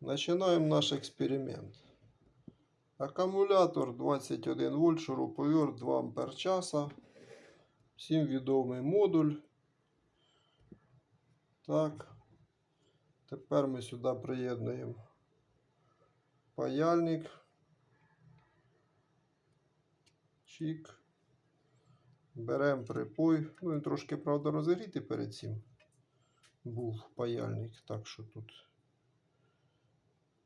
Починаємо наш експеримент. Акумулятор 21 вольт, шуруповерт 2 ампер часа. Всім відомий модуль. Так. Тепер ми сюди приєднуємо паяльник. Чик. Беремо припой. Ну, він трошки, правда, розігрітий перед цим був паяльник. Так що тут.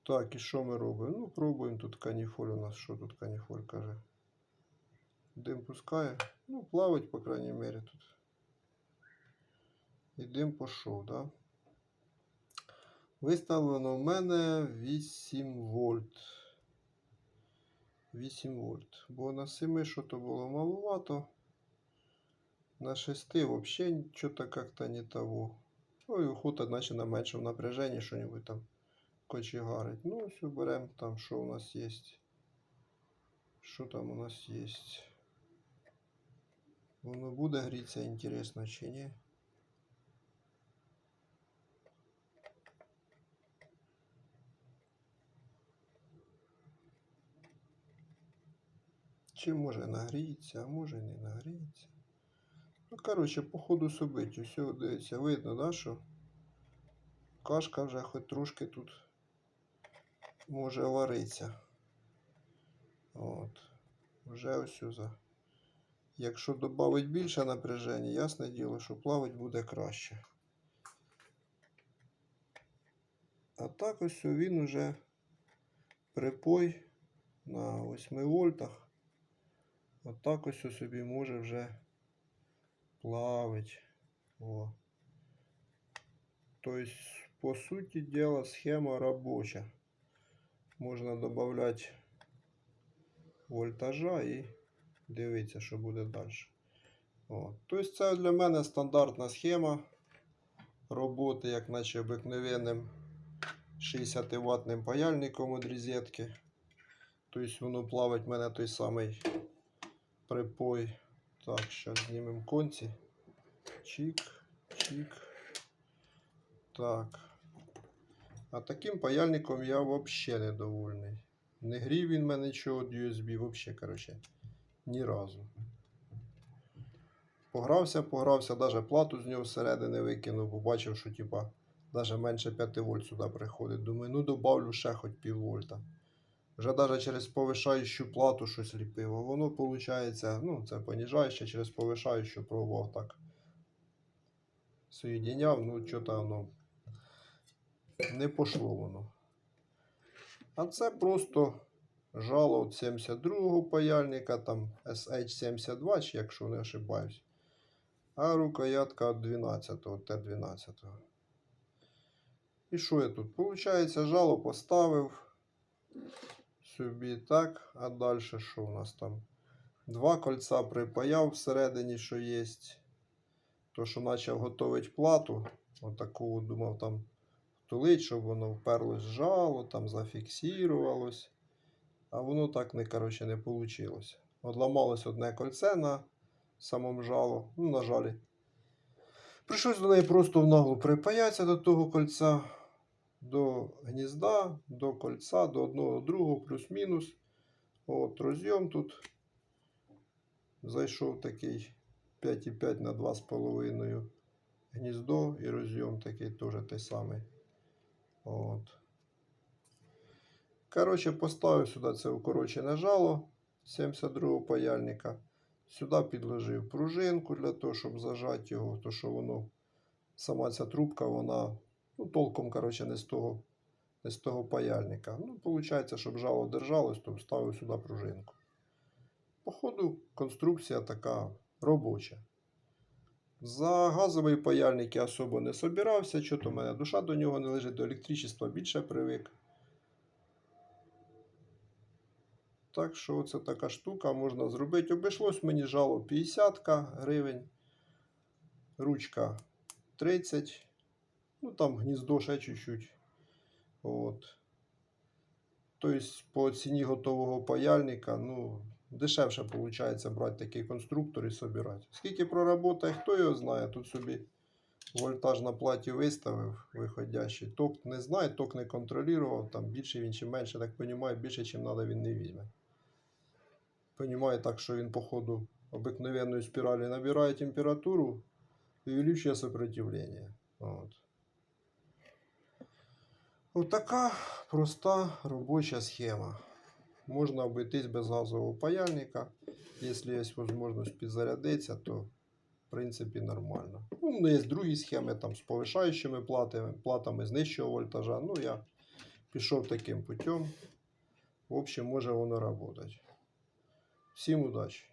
Так, і що ми робимо? Ну, пробуємо тут каніфоль у нас. Що тут каніфоль каже? Дим пускає. Ну, плавать, по крайній мірі, тут. І дим пішов, да? Виставлено в мене 8 вольт. 8 вольт. Бо на 7 що то було маловато. На 6 взагалі нічого как-то не того. Ой, охота, наче на меншому напряженні що-нибудь там кочегарить. Ну, все, беремо там, що у нас є. Що там у нас є. Воно буде грітися, інтересно чи ні. Чи може нагріється, а може не нагріється. Ну, коротше, по ходу собиттю. Все, дивіться, видно, да, що кашка вже хоч трошки тут може варитися. От. Вже ось за. Якщо додати більше напряження, ясне діло, що плавати буде краще. А так ось він уже припой на 8 вольтах. Отак ось собі може вже плавить. О. Тобто, по суті діла, схема робоча. Можна додати вольтажа і дивитися, що буде далі. Тобто це для мене стандартна схема роботи, як наче обикновенним 60 ваттним паяльником від розетки. Тобто воно плавить в мене той самий припой. Так, зараз знімемо конці. Чик, чик. Так. А таким паяльником я взагалі недовольний. Не грів він мене нічого від USB, взагалі, коротше, ні разу. Погрався, погрався, навіть плату з нього всередини викинув, побачив, що типа навіть менше 5 вольт сюди приходить. Думаю, ну добавлю ще хоч пів вольта. Вже навіть через повишаючу плату щось ліпив. Воно виходить, ну, це поніжаюче, через повишаючу пробував так. Соєдиняв, ну, що-то воно не пошло воно. А це просто жало 72-го паяльника, там SH72, чи якщо не ошибаюсь. А рукоятка 12-го, Т12. І що я тут? Получається, жало поставив собі так, а далі що у нас там? Два кольця припаяв всередині, що є. То, що почав готувати плату, отаку думав там втулить, щоб воно вперлось жало, там зафіксувалось. А воно так не, коротше, не вийшло. Одламалось одне кольце на самому жало, ну, на жалі. Прийшлось до неї просто в наглу припаятися до того кольця, до гнізда, до кольця, до одного, другого, плюс-мінус. От розйом тут зайшов такий 5,5 на 2,5 гніздо і розйом такий теж той самий. От. Коротше, поставив сюди це укорочене жало 72-го паяльника. Сюди підложив пружинку для того, щоб зажати його, то що воно, сама ця трубка, вона ну, толком коротше, не, з того, не з того паяльника. Ну, виходить, щоб жало держалось, то вставив сюди пружинку. Походу, конструкція така робоча. За газовий паяльник я особо не собирався, що то мене душа до нього не лежить, до електричества більше привик. Так що це така штука можна зробити. Обійшлось мені жало 50 гривень, ручка 30, ну там гніздо ще чуть-чуть. От. Тобто по ціні готового паяльника, ну, дешевше виходить брати такий конструктор і собирати. Скільки проработає, хто його знає, тут собі Вольтаж на платі виставив виходящий. Ток не знаю, ток не контролював, там більше він чи менше, так розумію, більше, чим треба, він не візьме. Понімаю так, що він, по ходу обикновенної спіралі набирає температуру і увеличує сопротивлення. От. От така проста робоча схема. Можна обійтись без газового паяльника. Якщо є можливість підзарядитися, то в принципі нормально. Ну, ну, є другі схеми там, з повишаючими платами, платами з нижчого вольтажа. Ну, я пішов таким путем. В общем, може воно працювати. Всім удачі!